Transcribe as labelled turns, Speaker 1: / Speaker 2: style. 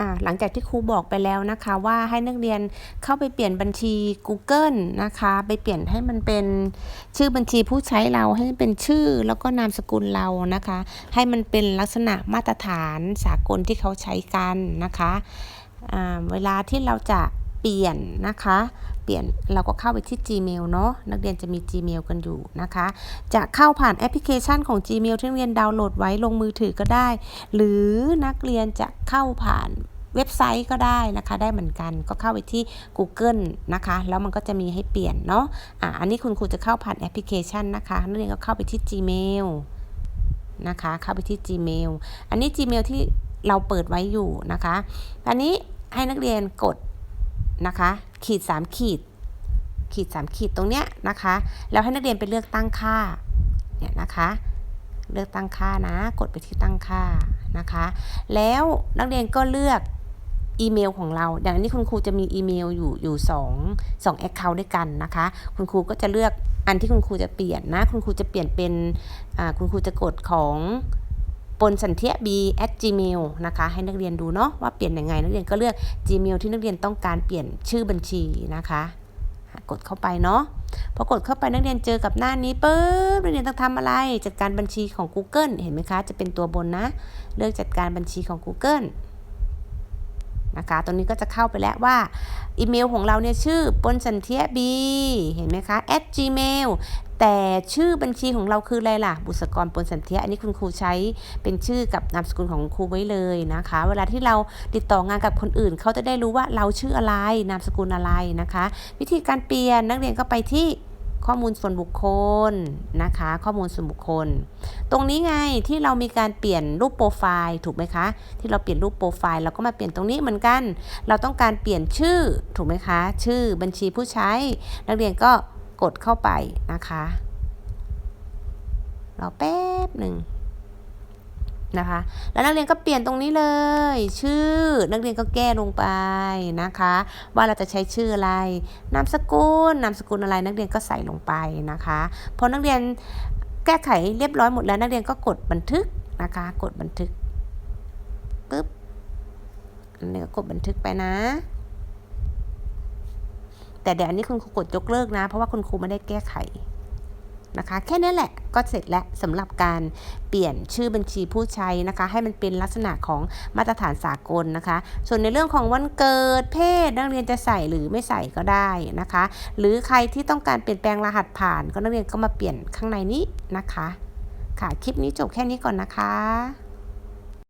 Speaker 1: อ่าหลังจากที่ครูบอกไปแล้วนะคะว่าให้นักเรียนเข้าไปเปลี่ยนบัญชี Google นะคะ ไปเปลี่ยนให้มันเป็นชื่อบัญชีผู้ใช้เราให้มันเป็นชื่อแล้วก็นามสกุลเรานะคะ ให้มันเป็นลักษณะมาตรฐานสากลที่เขาใช้กันนะคะอ่าเวลาที่เราจะ เปลี่ยนนะคะ เปลี่ยนเราก็เข้าไปที่ Gmail เนาะนักเรียนจะมี Gmail กันอยู่นะคะ จะเข้าผ่านแอปพลิเคชันของ Gmail ที่นักเรียนดาวน์โหลดไว้ลงมือถือก็ได้ หรือนักเรียนจะเข้าผ่านเว็บไซต์ก็ได้นะคะ ได้เหมือนกันก็เข้าไปที่ Google นะคะ แล้วมันก็จะมีให้เปลี่ยนเนาะอะอันนี้คุณครูจะเข้าผ่านแอปพลิเคชันนะคะนักเรียนก็เข้าไปที่ Gmail นะคะ เข้าไปที่ Gmail อันนี้ Gmail ที่เราเปิดไว้อยู่นะคะอันนี้ให้นักเรียนกด นะคะ ขีด 3 ขีด ขีด 3 ขีดตรงเนี้ยนะคะ แล้วให้นักเรียนไปเลือกตั้งค่า เนี่ยนะคะ เลือกตั้งค่านะ กดไปที่ตั้งค่านะคะ แล้วนักเรียนก็เลือกอีเมลของเรา อย่างนี้คุณครูจะมีอีเมลอยู่อยู่สองสองแอคเคาท์ด้วยกันนะคะ คุณครูก็จะเลือกอันที่คุณครูจะเปลี่ยนนะ คุณครูจะเปลี่ยนเป็นคุณครูจะกดของ ปนสันเทีย b at gmail นะคะ ให้นักเรียนดูเนาะว่าเปลี่ยนยังไง นักเรียนก็เลือก gmail ที่นักเรียนต้องการเปลี่ยนชื่อบัญชีนะคะกดเข้าไปเนาะพอกดเข้าไปนักเรียนเจอกับหน้านี้ปุ๊บนักเรียนต้องทำอะไร จัดการบัญชีของ Google เห็นไหมคะ จะเป็นตัวบนนะ เลือกจัดการบัญชีของ Google นะคะ ตรงนี้ก็จะเข้าไปแล้วว่าอีเมลของเราเนี่ยชื่อปนสันเทียบีเห็นไหมคะ at gmail แต่ชื่อบัญชีของเราคืออะไรล่ะ บุษกรปนสันเทียอันนี้คุณครูใช้เป็นชื่อกับนามสกุลของครูไว้เลยนะคะ เวลาที่เราติดต่องานกับคนอื่น เขาจะได้รู้ว่าเราชื่ออะไรนามสกุลอะไรนะคะ วิธีการเปลี่ยนนักเรียนก็ไปที่ข้อมูลส่วนบุคคลนะคะ ข้อมูลส่วนบุคคล ตรงนี้ไงที่เรามีการเปลี่ยนรูปโปรไฟล์ถูกไหมคะ ที่เราเปลี่ยนรูปโปรไฟล์เราก็มาเปลี่ยนตรงนี้เหมือนกัน เราต้องการเปลี่ยนชื่อถูกไหมคะ ชื่อบัญชีผู้ใช้ นักเรียนก็กดเข้าไปนะคะรอแป๊บหนึ่งนะคะ แล้วนักเรียนก็เปลี่ยนตรงนี้เลย ชื่อนักเรียนก็แก้ลงไปนะคะ ว่าเราจะใช้ชื่ออะไร นามสกุล นามสกุลอะไรนักเรียนก็ใส่ลงไปนะคะ พอนักเรียน แก้ไขเรียบร้อยหมดแล้วนักเรียนก็กดบันทึกนะคะ กดบันทึกปึ๊บอันนี้ก็กดบันทึกไปนะ แต่เดี๋ยวอันนี้คุณครูกดยกเลิกนะ เพราะว่าคุณครูไม่ได้แก้ไข นะคะ แค่นี้แหละก็เสร็จแล้วสำหรับการเปลี่ยนชื่อบัญชีผู้ใช้นะคะ ให้มันเป็นลักษณะของมาตรฐานสากลนะคะ ส่วนในเรื่องของวันเกิดเพศนักเรียนจะใส่หรือไม่ใส่ก็ได้นะคะ หรือใครที่ต้องการเปลี่ยนแปลงรหัสผ่าน ก็นักเรียนก็มาเปลี่ยนข้างในนี้นะคะ ค่ะคลิปนี้จบแค่นี้ก่อนนะคะ